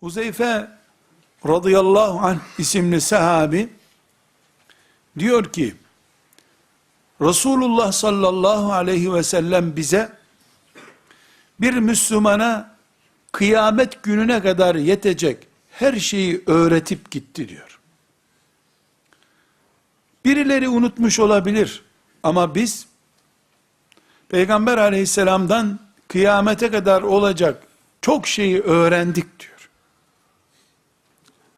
Huzeyfe radıyallahu anh isimli sahabi diyor ki Resulullah sallallahu aleyhi ve sellem bize bir Müslümana kıyamet gününe kadar yetecek her şeyi öğretip gitti diyor. Birileri unutmuş olabilir ama biz Peygamber aleyhisselamdan kıyamete kadar olacak çok şeyi öğrendik diyor.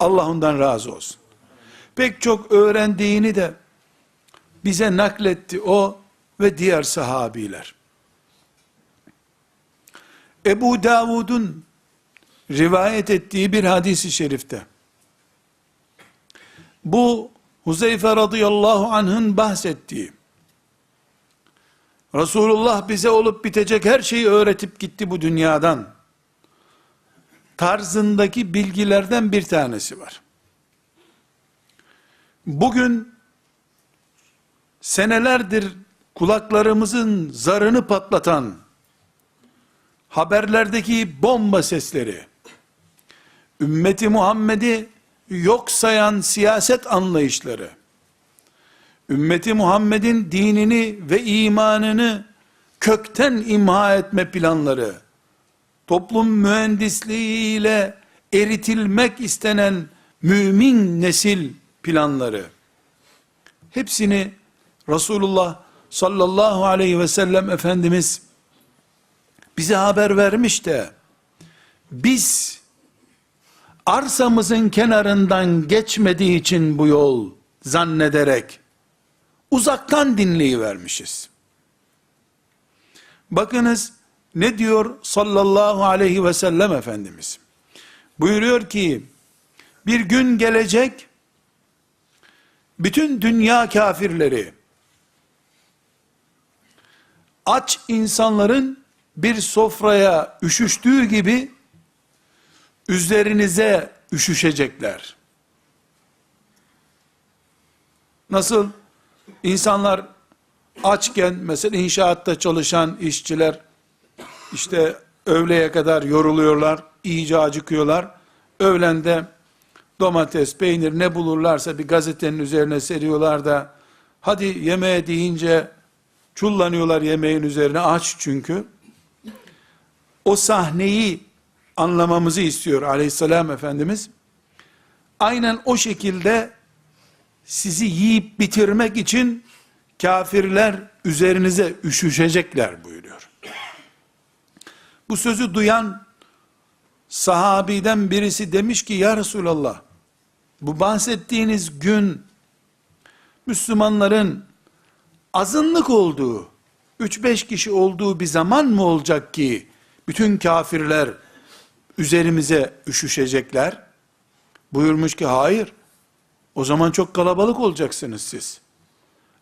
Allah ondan razı olsun. Pek çok öğrendiğini de bize nakletti o ve diğer sahabiler. Ebu Davud'un rivayet ettiği bir hadisi şerifte bu Huzeyfe radıyallahu anh'ın bahsettiği Resulullah bize olup bitecek her şeyi öğretip gitti bu dünyadan tarzındaki bilgilerden bir tanesi var. Bugün senelerdir kulaklarımızın zarını patlatan haberlerdeki bomba sesleri, ümmeti Muhammed'i yok sayan siyaset anlayışları, ümmeti Muhammed'in dinini ve imanını kökten imha etme planları, toplum mühendisliğiyle eritilmek istenen mümin nesil planları, hepsini Resulullah sallallahu aleyhi ve sellem Efendimiz bize haber vermiş de, biz arsamızın kenarından geçmediği için bu yol zannederek, uzaktan dinleyivermişiz. Bakınız, ne diyor sallallahu aleyhi ve sellem Efendimiz? Buyuruyor ki, bir gün gelecek, bütün dünya kafirleri, aç insanların bir sofraya üşüştüğü gibi, üzerinize üşüşecekler. Nasıl? İnsanlar açken, mesela inşaatta çalışan işçiler, işte öğleye kadar yoruluyorlar, iyice acıkıyorlar. Öğlende domates, peynir ne bulurlarsa bir gazetenin üzerine seriyorlar da, hadi yemeğe deyince çullanıyorlar yemeğin üzerine aç çünkü. O sahneyi anlamamızı istiyor aleyhisselam Efendimiz. Aynen o şekilde sizi yiyip bitirmek için kafirler üzerinize üşüşecekler buyuruyor. Bu sözü duyan sahabiden birisi demiş ki ya Resulallah bu bahsettiğiniz gün Müslümanların azınlık olduğu 3-5 kişi olduğu bir zaman mı olacak ki bütün kafirler üzerimize üşüşecekler? Buyurmuş ki hayır. O zaman çok kalabalık olacaksınız siz.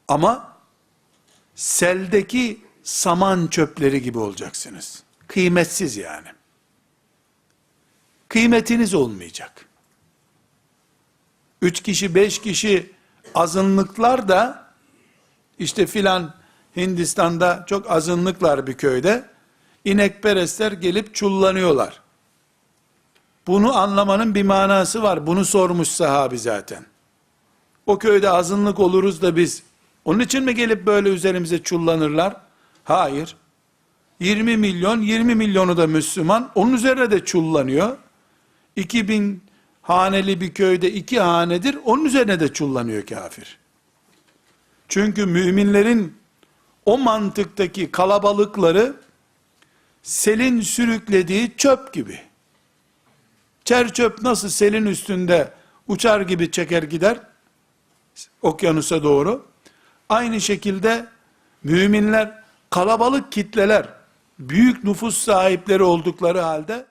Ama seldeki saman çöpleri gibi olacaksınız. Kıymetsiz yani. Kıymetiniz olmayacak. Üç kişi, beş kişi azınlıklar da işte filan Hindistan'da çok azınlıklar bir köyde inekperestler gelip çullanıyorlar. Bunu anlamanın bir manası var. Bunu sormuş sahabi zaten. O köyde azınlık oluruz da biz onun için mi gelip böyle üzerimize çullanırlar? Hayır. 20 milyon, 20 milyonu da Müslüman, onun üzerine de çullanıyor. 2000 haneli bir köyde iki hanedir, onun üzerine de çullanıyor kafir. Çünkü müminlerin o mantıktaki kalabalıkları selin sürüklediği çöp gibi. Çer çöp nasıl selin üstünde uçar gibi çeker gider okyanusa doğru. Aynı şekilde müminler kalabalık kitleler büyük nüfus sahipleri oldukları halde